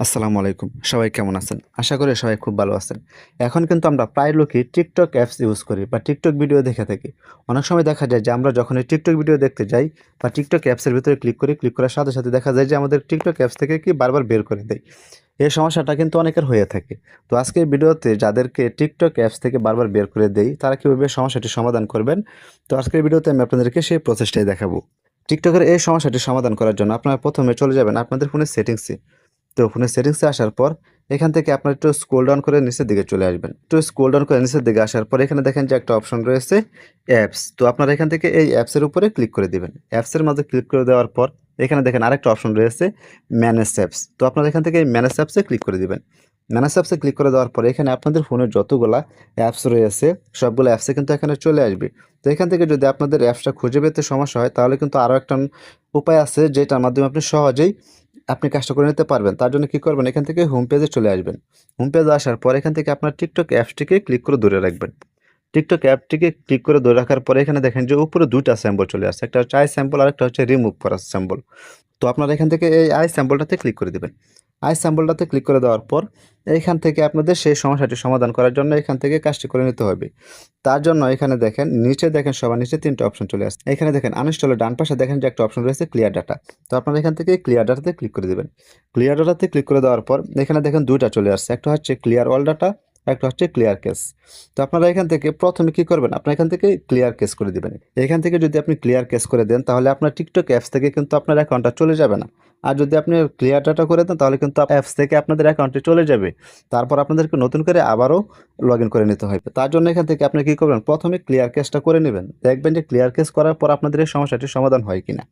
আসসালামু আলাইকুম। সবাই কেমন আছেন? আশা করি সবাই খুব ভালো আছেন। এখন কিন্তু আমরা প্রায় লোকই টিকটক অ্যাপস ইউজ করি বা টিকটক ভিডিও দেখে থাকি। অনেক সময় দেখা যায় যে আমরা যখন টিকটক ভিডিও দেখতে যাই বা টিকটক অ্যাপসের ভিতরে ক্লিক করি ক্লিক করার সাথে সাথে দেখা যায় যে আমাদের টিকটক অ্যাপস থেকে কি বারবার বের করে দেয় এই সমস্যাটা কিন্তু অনেকের হয়ে থাকে। তো আজকের ভিডিওতে যাদেরকে টিকটক অ্যাপস থেকে বারবার বের করে দেই, তারা কীভাবে সমস্যাটি সমাধান করবেন? তো আজকের ভিডিওতে আমি আপনাদেরকে সেই প্রসেসটাই দেখাবো। টিকটকের এই সমস্যাটি সমাধান করার জন্য আপনারা প্রথমে চলে যাবেন আপনাদের ফোনের সেটিংসে তো ফোনের সেটিংসে আসার পর এখান থেকে আপনার একটু স্ক্রোল ডাউন করে নিচের দিকে চলে আসবেন। একটু স্ক্রোল ডাউন করে নিচের দিকে আসার পর এখানে দেখেন যে একটা অপশন রয়েছে অ্যাপস তো আপনারা এখান থেকে এই অ্যাপসের উপরে ক্লিক করে দিবেন। অ্যাপসের মাঝে ক্লিক করে দেওয়ার পর এখানে দেখেন আরেকটা অপশন রয়েছে ম্যানেজ অ্যাপস তো আপনারা এখান থেকে এই ম্যানেজ অ্যাপসে ক্লিক করে দিবেন। ম্যানেজ অ্যাপসে ক্লিক করে দেওয়ার পর এখানে আপনাদের ফোনের যতগুলা অ্যাপস রয়েছে, সবগুলো অ্যাপসে কিন্তু এখানে চলে আসবে। তো এখান থেকে যদি আপনাদের অ্যাপসটা খুঁজে পেতে সমস্যা হয়, তাহলে কিন্তু আরও একটা উপায় আছে যেটার মাধ্যমে আপনি সহজেই আপনি কাজটা করে নিতে পারবেন। তার জন্য কী করবেন? এখান থেকে হোম পেজে চলে আসবেন। হোম পেজে আসার পর এখান থেকে আপনার টিকটক অ্যাপসটিকে ক্লিক করে ধরে রাখবেন। টিকটক অ্যাপটিকে ক্লিক করে ধরে রাখার পরে এখানে দেখেন যে উপরে দুইটা স্যাম্পল চলে আসছে। একটা হচ্ছে আই স্যাম্পল আর একটা হচ্ছে রিমুভ করার স্যাম্পল তো আপনারা এখান থেকে এই আই স্যাম্পলটাতে ক্লিক করে দেবেন। আই স্যাম্পলটাতে ক্লিক করে দেওয়ার পর এইখান থেকে আপনাদের সেই সমস্যাটি সমাধান করার জন্য এখান থেকে কাজটি করে নিতে হবে। তার জন্য এখানে দেখেন, নিচে দেখেন সবার নিচে তিনটে অপশন চলে আসছে। এখানে দেখেন আনইনস্টলের ডান পাশে দেখেন যে একটা অপশন রয়েছে ক্লিয়ার ডাটা তো আপনারা এখান থেকে ক্লিয়ার ডাটাতে ক্লিক করে দেবেন। ক্লিয়ার ডাটাতে ক্লিক করে দেওয়ার পর এখানে দেখেন দুইটা চলে আসছে। একটা হচ্ছে ক্লিয়ার অল ডাটা একটা হচ্ছে ক্লিয়ার কেস তো আপনারা এখান থেকে প্রথমে কি করবেন? আপনার এখান থেকে ক্লিয়ার কেস করে দিবেন। এখান থেকে যদি আপনি ক্লিয়ার কেস করে দেন, তাহলে আপনার টিকটক অ্যাপস থেকে কিন্তু আপনার অ্যাকাউন্টটা চলে যাবে না। আর যদি আপনি ক্লিয়ার ডাটা করে দেন, তাহলে কিন্তু অ্যাপস থেকে আপনাদের অ্যাকাউন্টে চলে যাবে। তারপর আপনাদেরকে নতুন করে আবারও লগ করে নিতে হবে। তার জন্য এখান থেকে আপনি কী করবেন? প্রথমে ক্লিয়ার কেসটা করে নেবেন। দেখবেন যে ক্লিয়ার কেস করার পর আপনাদের এই সমস্যাটির সমাধান হয় কি না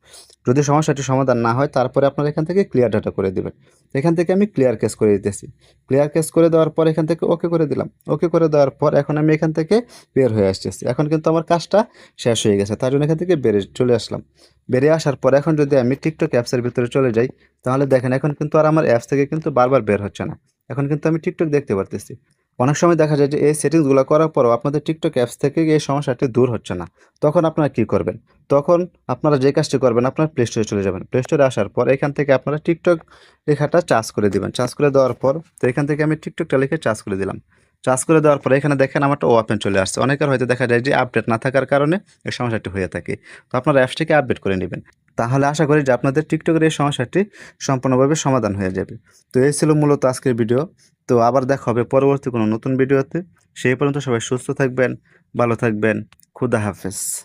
যদি সমস্যাটির সমাধান না হয়, তারপরে আপনারা এখান থেকে ক্লিয়ার ডাটা করে দেবেন। এখান থেকে আমি ক্লিয়ার কেস করে দিতেছি। ক্লিয়ার কেস করে দেওয়ার পর এখান থেকে ওকে করে দিলাম। ওকে করে দেওয়ার পর এখন আমি এখান থেকে বের হয়ে আসতেছি। এখন কিন্তু আমার কাজটা শেষ হয়ে গেছে। তার জন্য এখান থেকে বেরে চলে আসলাম। বেরিয়ে আসার পর এখন যদি আমি টিকটক অ্যাপসের ভিতরে চলে যাই, তাহলে দেখেন এখন কিন্তু আর আমার অ্যাপস থেকে কিন্তু বারবার বের হচ্ছে না। এখন কিন্তু আমি টিকটক দেখতে পারতেছি। অনেক সময় দেখা যায় যে এই সেটিংসগুলো করার পরও আপনাদের টিকটক অ্যাপস থেকে এই সমস্যাটি দূর হচ্ছে না। তখন আপনারা কি করবেন? তখন আপনারা যে কাজটি করবেন, আপনার প্লে স্টোরে চলে যাবেন। প্লে স্টোরে আসার পর এখান থেকে আপনারা টিকটক লেখাটা চার্জ করে দিবেন। চার্জ করে দেওয়ার পর তো এখান থেকে আমি টিকটকটা লিখে চার্জ করে দিলাম। চার্জ করে দেওয়ার পরে এখানে দেখেন আমারটা ওপেন চলে আসছে। অনেকের হয়তো দেখা যায় যে আপডেট না থাকার কারণে এই সমস্যাটি হয়ে থাকে। তো আপনারা অ্যাপসটিকে আপডেট করে নেবেন। তাহলে আশা করি যে আপনাদের টিকটকের এই সমস্যাটি সম্পূর্ণভাবে সমাধান হয়ে যাবে। তো এই ছিল মূলত আজকের ভিডিও তো আবার দেখা হবে পরবর্তী কোনো নতুন ভিডিওতে সেই পর্যন্ত সবাই সুস্থ থাকবেন, ভালো থাকবেন। খুদা হাফেজ।